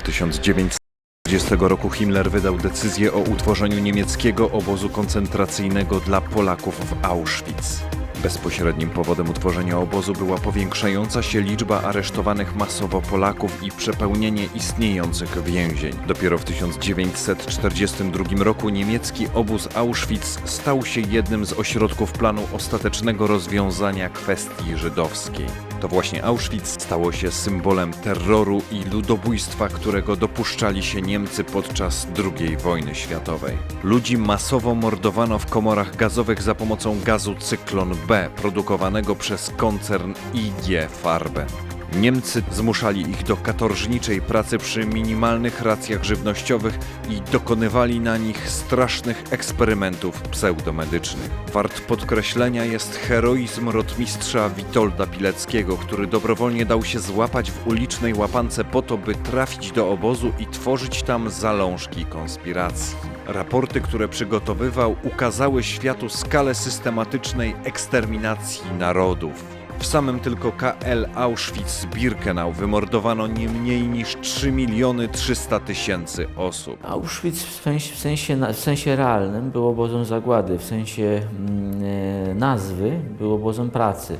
1940 roku Himmler wydał decyzję o utworzeniu niemieckiego obozu koncentracyjnego dla Polaków w Auschwitz. Bezpośrednim powodem utworzenia obozu była powiększająca się liczba aresztowanych masowo Polaków i przepełnienie istniejących więzień. Dopiero w 1942 roku niemiecki obóz Auschwitz stał się jednym z ośrodków planu ostatecznego rozwiązania kwestii żydowskiej. To właśnie Auschwitz stało się symbolem terroru i ludobójstwa, którego dopuszczali się Niemcy podczas II wojny światowej. Ludzi masowo mordowano w komorach gazowych za pomocą gazu cyklon B, produkowanego przez koncern IG Farben. Niemcy zmuszali ich do katorżniczej pracy przy minimalnych racjach żywnościowych i dokonywali na nich strasznych eksperymentów pseudomedycznych. Wart podkreślenia jest heroizm rotmistrza Witolda Pileckiego, który dobrowolnie dał się złapać w ulicznej łapance po to, by trafić do obozu i tworzyć tam zalążki konspiracji. Raporty, które przygotowywał, ukazały światu skalę systematycznej eksterminacji narodów. W samym tylko KL Auschwitz-Birkenau wymordowano nie mniej niż 3 miliony 300 tysięcy osób. Auschwitz w sensie, w, sensie, w sensie realnym był obozem zagłady, w sensie mm, e, nazwy był obozem pracy.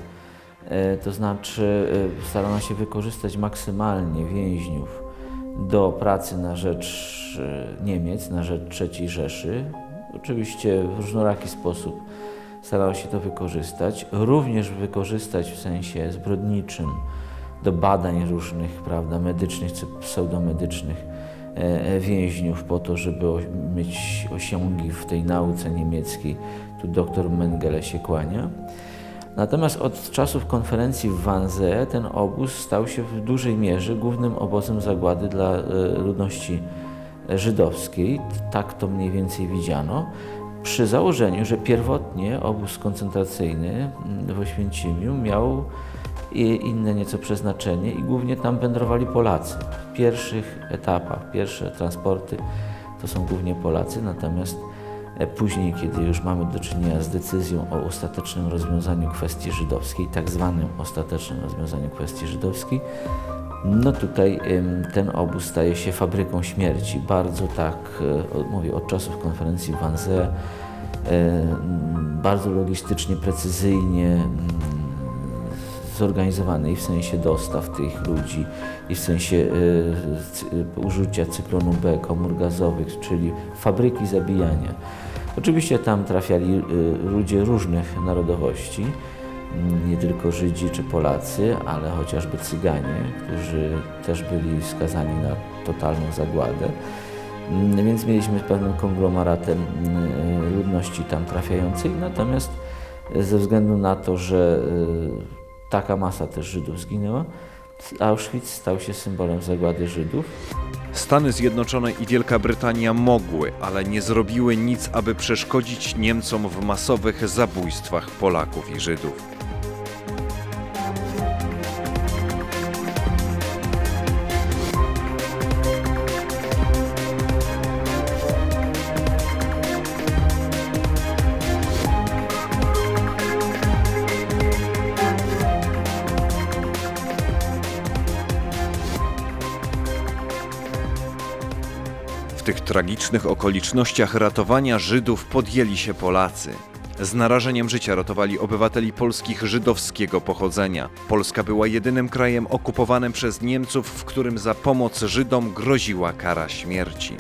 E, to znaczy e, starano się wykorzystać maksymalnie więźniów do pracy na rzecz Niemiec, na rzecz III Rzeszy. Oczywiście w różnoraki sposób starano się to wykorzystać. Również wykorzystać w sensie zbrodniczym do badań różnych, prawda, medycznych czy pseudomedycznych e, e, więźniów po to, żeby mieć osiągi w tej nauce niemieckiej. Tu doktor Mengele się kłania. Natomiast od czasów konferencji w Wannsee ten obóz stał się w dużej mierze głównym obozem zagłady dla e, ludności żydowskiej. Tak to mniej więcej widziano. Przy założeniu, że pierwotnie obóz koncentracyjny mm, w Oświęcimiu miał inne nieco przeznaczenie i głównie tam wędrowali Polacy. W pierwszych etapach, pierwsze transporty to są głównie Polacy, natomiast e, później, kiedy już mamy do czynienia z decyzją o ostatecznym rozwiązaniu kwestii żydowskiej, tak zwanym ostatecznym rozwiązaniu kwestii żydowskiej, no tutaj ten obóz staje się fabryką śmierci. Bardzo tak, e, mówię, od czasów konferencji w Wannsee, e, bardzo logistycznie, precyzyjnie mm, zorganizowany i w sensie dostaw tych ludzi, i w sensie e, użycia cyklonu B, komór gazowych, czyli fabryki zabijania. Oczywiście tam trafiali ludzie różnych narodowości, nie tylko Żydzi czy Polacy, ale chociażby Cyganie, którzy też byli skazani na totalną zagładę. Mm, Więc mieliśmy pewnym konglomeratem mm, ludności tam trafiającej, natomiast ze względu na to, że y, taka masa też Żydów zginęła, Auschwitz stał się symbolem zagłady Żydów. Stany Zjednoczone i Wielka Brytania mogły, ale nie zrobiły nic, aby przeszkodzić Niemcom w masowych zabójstwach Polaków i Żydów. Tych tragicznych okolicznościach ratowania Żydów podjęli się Polacy. Z narażeniem życia ratowali obywateli polskich żydowskiego pochodzenia. Polska była jedynym krajem okupowanym przez Niemców, w którym za pomoc Żydom groziła kara śmierci.